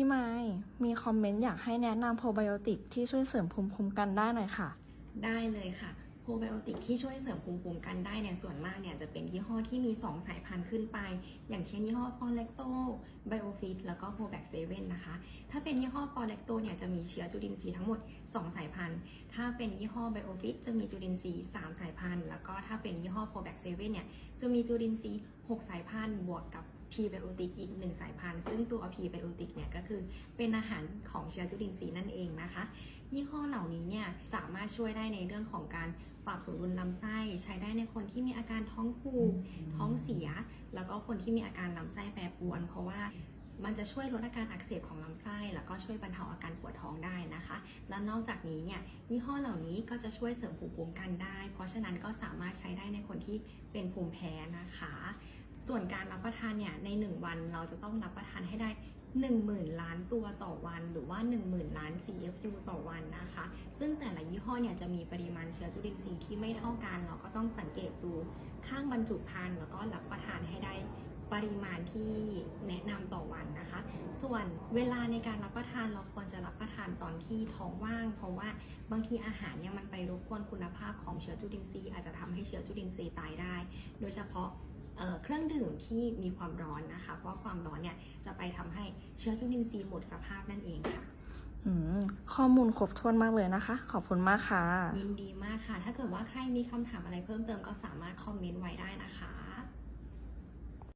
พี่ไม้มีคอมเมนต์อยากให้แนะนำโปรไบโอติกที่ช่วยเสริมภูมิคุ้มกันได้หน่อยค่ะ ได้เลยค่ะโปรไบโอติกที่ช่วยเสริมภูมิคุ้มกันได้เนี่ยส่วนมากเนี่ยจะเป็นยี่ห้อที่มี 2 สายพันธุ์ขึ้นไป อย่างเช่นยี่ห้อฟอร์เลกโตไบโอฟิตแล้วก็โปรแบคเซเว่นนะคะ ถ้าเป็นยี่ห้อฟอร์เลกโตเนี่ยจะมีเชื้อจุลินทรีย์ทั้งหมด 2 สายพันธุ์ ถ้าเป็นยี่ห้อไบโอฟิตจะมีจุลินทรีย์3สายพันธุ์ แล้วก็ถ้าเป็นยี่ห้อโปรแบคเซเว่นเนี่ยจะมีจุลินทรีย์6สายพันธุ์บวกกับ พรีไบโอติกอีกหนึ่งสายพันธุ์ ซึ่งตัวพรีไบโอติกเนี่ยก็คือเป็นอาหารของเชื้อจุลินทรีย์นั่นเองนะคะ ยี่ห้อเหล่านี้เนี่ยสามารถช่วยได้ในเรื่องของการปรับสมดุลลำไส้ใช้ได้ในคนที่มีอาการท้องผูกท้องเสีย แล้วก็คนที่มีอาการลำไส้แปรปรวน เพราะว่ามันจะช่วยลดอาการอักเสบของลำไส้ แล้วก็ช่วยบรรเทาอาการปวดท้องได้นะคะ และนอกจากนี้เนี่ยยี่ห้อเหล่านี้ก็จะช่วยเสริมภูมิคุ้มกันได้ เพราะฉะนั้นก็สามารถใช้ได้ในคนที่เป็นภูมิแพ้นะคะ ส่วนการรับประทานเนี่ยใน 1 วันเราจะต้องรับประทานให้ได้ 10,000 ล้านตัวต่อวัน หรือว่า 10,000 ล้าน CFU ต่อวันนะคะ ซึ่งแต่ละยี่ห้อเนี่ยจะมีปริมาณเชื้อจุลินทรีย์ที่ไม่เท่ากัน เราก็ต้องสังเกตดูข้างบรรจุภัณฑ์แล้วก็รับประทานให้ได้ปริมาณที่แนะนำต่อวันนะคะ ส่วนเวลาในการรับประทานเราควรจะรับประทานตอนที่ท้องว่าง เพราะว่าบางทีอาหารเนี่ยมันไปรบกวนคุณภาพของเชื้อจุลินทรีย์อาจจะทำให้เชื้อจุลินทรีย์ตายได้ โดยเฉพาะ เอ่อเครื่องดื่มที่มีความร้อนนะคะ เพราะว่าความร้อนเนี่ยจะไปทำให้เชื้อจุลินทรีย์หมดสภาพนั่นเองค่ะอืมข้อมูลครบถ้วนมากเลยนะคะ ขอบคุณมากค่ะ ยินดีมากค่ะ ถ้าเกิดว่าใครมีคำถามอะไรเพิ่มเติมก็สามารถคอมเมนต์ไว้ได้นะคะ